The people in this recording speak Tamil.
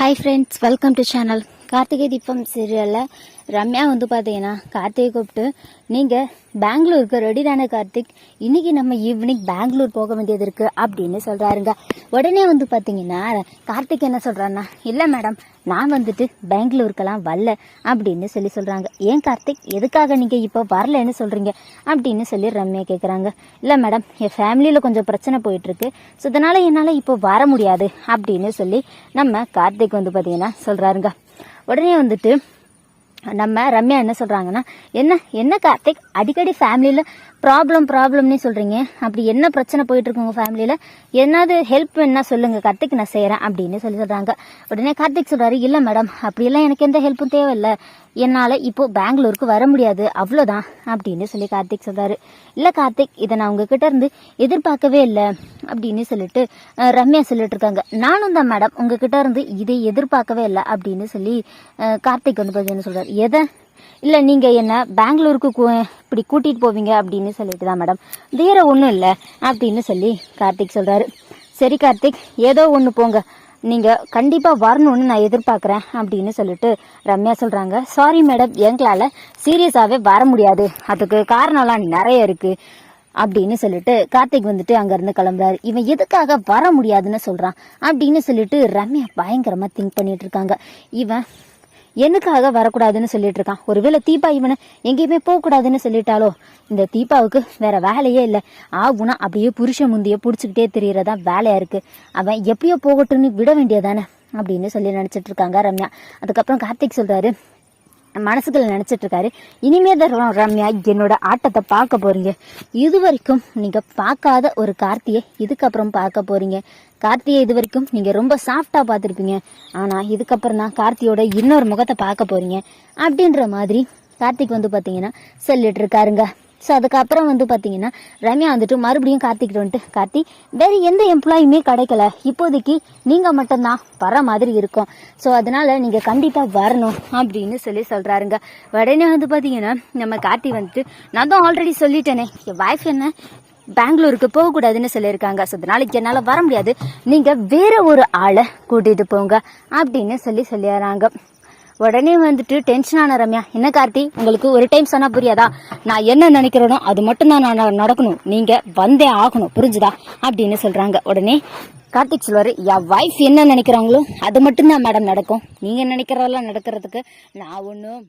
Hi friends welcome to channel Karthigai Deepam சீரியலில் ரம்யா வந்து பார்த்தீங்கன்னா கார்த்திகை கூப்பிட்டு நீங்கள் பெங்களூருக்கு ரெடி தானே கார்த்திக்? இன்னைக்கு நம்ம ஈவினிங் பெங்களூர் போக வேண்டியது இருக்குது அப்படின்னு சொல்கிறாருங்க உடனே வந்து பார்த்தீங்கன்னா கார்த்திக் என்ன சொல்கிறாருன்னா இல்லை மேடம் நான் வந்துட்டு பெங்களூருக்கெல்லாம் வரல அப்படின்னு சொல்லி சொல்கிறாங்க ஏன் கார்த்திக்? எதுக்காக நீங்கள் இப்போ வரலன்னு சொல்கிறீங்க அப்படின்னு சொல்லி ரம்யா கேட்குறாங்க இல்லை மேடம் என் ஃபேமிலியில் கொஞ்சம் பிரச்சனை போயிட்டுருக்கு. ஸோ இதனால் என்னால் இப்போ வர முடியாது அப்படின்னு சொல்லி நம்ம கார்த்திக் வந்து பார்த்தீங்கன்னா சொல்கிறாருங்க உடனே வந்துட்டு நம்ம ரம்யா என்ன சொல்கிறாங்கன்னா என்ன என்ன கார்த்திக்? அடிக்கடி ஃபேமிலியில் ப்ராப்ளம் ப்ராப்ளம்னே சொல்கிறீங்க அப்படி என்ன பிரச்சனை போயிட்டு இருக்கு உங்கள் ஃபேமிலியில் என்னது ஹெல்ப் வேணா சொல்லுங்கள் கார்த்திக் நான் செய்கிறேன் அப்படின்னு சொல்லி சொல்கிறாங்க உடனே கார்த்திக் சொல்கிறாரு இல்லை மேடம் அப்படியெல்லாம் எனக்கு எந்த ஹெல்ப்பும் தேவையில்லை. என்னால் இப்போது பெங்களூருக்கு வர முடியாது. அவ்வளோதான் அப்படின்னு சொல்லி கார்த்திக் சொல்கிறாரு இல்லை கார்த்திக் இதை நான் உங்ககிட்ட இருந்து எதிர்பார்க்கவே இல்லை அப்படின்னு சொல்லிட்டு ரம்யா சொல்லிட்டு இருக்காங்க. நானும் தான் மேடம் உங்ககிட்ட இருந்து இதை எதிர்பார்க்கவே இல்லை அப்படின்னு சொல்லி கார்த்திக் வந்து பார்த்தீங்கன்னு சொல்கிறார் எதை? இல்லை நீங்கள் என்ன பெங்களூருக்கு கூ- இப்படி கூட்டிகிட்டு போவீங்க அப்படின்னு சொல்லிட்டு தான் மேடம் வேறு ஒன்றும் இல்லை அப்படின்னு சொல்லி கார்த்திக் சொல்கிறாரு சரி கார்த்திக் ஏதோ ஒன்று போங்க. நீங்கள் கண்டிப்பாக வரணும்னு நான் எதிர்பார்க்குறேன் அப்படின்னு சொல்லிட்டு ரம்யா சொல்கிறாங்க சாரி மேடம் எங்களால் சீரியஸாகவே வர முடியாது. அதுக்கு காரணம்லாம் நிறைய இருக்குது அப்படின்னு சொல்லிட்டு கார்த்திக் வந்துட்டு அங்கேருந்து கிளம்புறாரு. இவன் எதுக்காக வர முடியாதுன்னு சொல்கிறான் அப்படின்னு சொல்லிட்டு ரம்யா பயங்கரமாக திங்க் பண்ணிட்டு இருக்காங்க. இவன் எனக்காக வரக்கூடாதுன்னு சொல்லிட்டு இருக்கான் ஒருவேளை தீபா இவனை எங்கேயுமே போகக்கூடாதுன்னு சொல்லிட்டாலோ? இந்த தீபாவுக்கு வேற வேலையே இல்லை. ஆகுனா அப்படியே புருஷன் முந்திய பிடிச்சிக்கிட்டே தெரியறதா வேலையா இருக்கு. அவன் எப்படியோ போகட்டும்னு விட வேண்டியதானே? அப்படின்னு சொல்லி நினைச்சிட்டு இருக்காங்க ரம்யா. அதுக்கப்புறம் கார்த்திக் சொல்றாரு மனசுக்குள்ள நினைச்சிட்டு இருக்காரு இனிமே தான் ரம்யா என்னோட ஆட்டத்தை பார்க்க போறீங்க. இது வரைக்கும் நீங்க பார்க்காத ஒரு கார்த்தியை இதுக்கப்புறம் பார்க்க போறீங்க. கார்த்தியை இது வரைக்கும் நீங்க ரொம்ப சாஃப்டா பார்த்துருப்பீங்க. ஆனா இதுக்கப்புறம் தான் கார்த்தியோட இன்னொரு முகத்தை பார்க்க போறீங்க. அப்படின்ற மாதிரி கார்த்திக் வந்து பாத்தீங்கன்னா சொல்லிட்டு இருக்காருங்க ஸோ அதுக்கப்புறம் வந்து பார்த்தீங்கன்னா ரம்யா வந்துட்டு மறுபடியும் கார்த்திக்கிட்ட வந்துட்டு கார்த்தி வேற எந்த எம்ப்ளாயுமே கிடைக்கல. இப்போதைக்கு நீங்கள் மட்டும்தான் வர மாதிரி இருக்கும். ஸோ அதனால் நீங்கள் கண்டிப்பாக வரணும் அப்படின்னு சொல்லி சொல்கிறாருங்க உடனே வந்து பார்த்தீங்கன்னா நம்ம கார்த்தி வந்துட்டு நான் தான் ஆல்ரெடி சொல்லிட்டேனே. என் ஒய்ஃப் என்ன பெங்களூருக்கு போகக்கூடாதுன்னு சொல்லியிருக்காங்க. ஸோ நாளைக்கு என்னால் வர முடியாது. நீங்கள் வேற ஒரு ஆளை கூட்டிகிட்டு போங்க அப்படின்னு சொல்லி சொல்லிடுறாங்க. உடனே வந்துட்டு டென்ஷன் ஆன ரம்யா என்ன கார்த்தி? உங்களுக்கு ஒரு டைம் சொன்னா புரியாதா? நான் என்ன நினைக்கிறேனோ அது மட்டும் தான் நான் நடக்கணும். நீங்க வந்தே ஆகணும். புரிஞ்சுதா? அப்படின்னு சொல்றாங்க. உடனே கார்த்திக் சொல்வார் என் வைஃப் என்ன நினைக்கிறாங்களோ அது மட்டும்தான் மேடம் நடக்கும். நீங்கள் நினைக்கிறதெல்லாம் நடக்கிறதுக்கு நான் ஒன்றும்